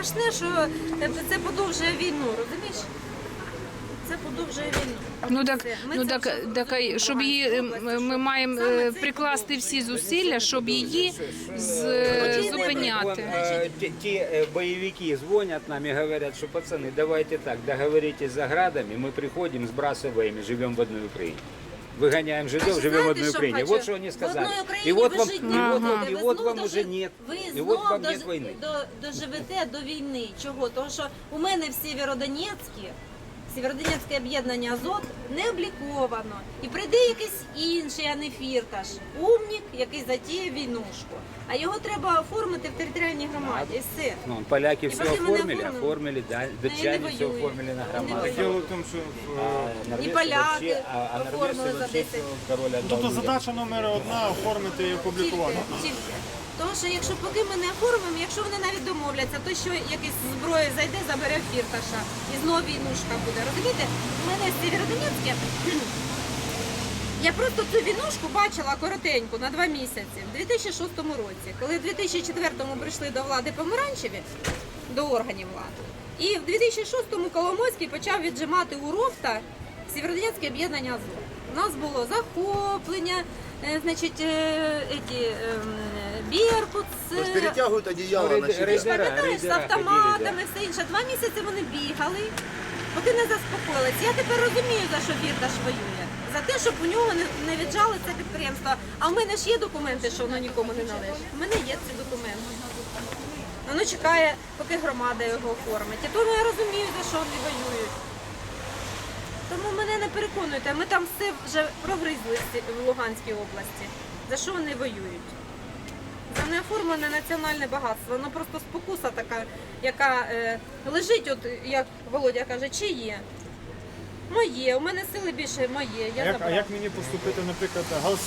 страшне, що е, це подовжує війну, розумієш? Це подовжує війну. Ну так, Все. Ми ну це так, вже так розуміємо, щоб її е, Луганській ми області, маємо що саме е, це і прикласти всі подовжує. зусилля, щоб її з, Тоді не Вон, зупиняти. э, те, те, э, боевики звонят нам и говорят, что пацаны, давайте так, договоритесь за градами, мы приходим, сбрасываем и живем в одной Украине. Выгоняем жидов, ще живем в одной Украине. хочу? Вот что они В сказали. одній Україні И вот ви вам, жити и не вот вам, будете. и Ви вот знов вам уже нет. Ви И вот знов вам дож- нет войны. до- доживете до війни. Чого? Тому що у мене в Сєвєродонецьку, Сєвєродонецьке об'єднання Азот не обліковано. І прийде якийсь інший, а не фірташ, умнік, який затіє війнушку. А його треба оформити в територіальній громаді. І все. Ну, поляки И все поки мене оформили, оформили. оформили, да, не датчане все воюють. оформили на Вони громаду. воюють. Дело в тому, що А е, норвежцы поляки вообще, а, а оформили норвежцы за вообще 10. всё король отдал тобто людям. задача номер одна оформити і опублікувати. Тільки, тільки. Тому що якщо поки ми не оформимо, якщо вони навіть домовляться, то що якась зброя зайде, забере фірташа і знову війнушка буде. Розумієте, у мене в Сєвєродонецьке я просто цю війнушку бачила коротеньку на два місяці в 2006 році, коли в 2004-му прийшли до влади помаранчеві, до органів влади. І в 2006-му Коломойський почав віджимати у Ровта Сєвєродонецьке об'єднання АЗО. У нас було захоплення, значить, е, ем, Беркут, То е, перетягивают одеяло Ну, на рейд- себя. рейд- Пам'ятаєш, з автоматами, все інше. Два місяці вони бігали, поки не заспокоїлись. Я тепер розумію, за що Фірташ воює. За те, щоб у нього не, не віджали це підприємство. А в мене ж є документи, що воно нікому не належить. У мене є ці документи. Воно чекає, поки громада його оформить. І тому я розумію, за що вони воюють. Не переконуйте, ми там все вже прогризли в Луганській області. За що вони воюють? За неоформлене національне багатство. Воно просто спокуса така, яка е, лежить, от як Володя каже, чи є. Моє, у мене сили більше моє. Я А як, а як мені поступити, наприклад, галс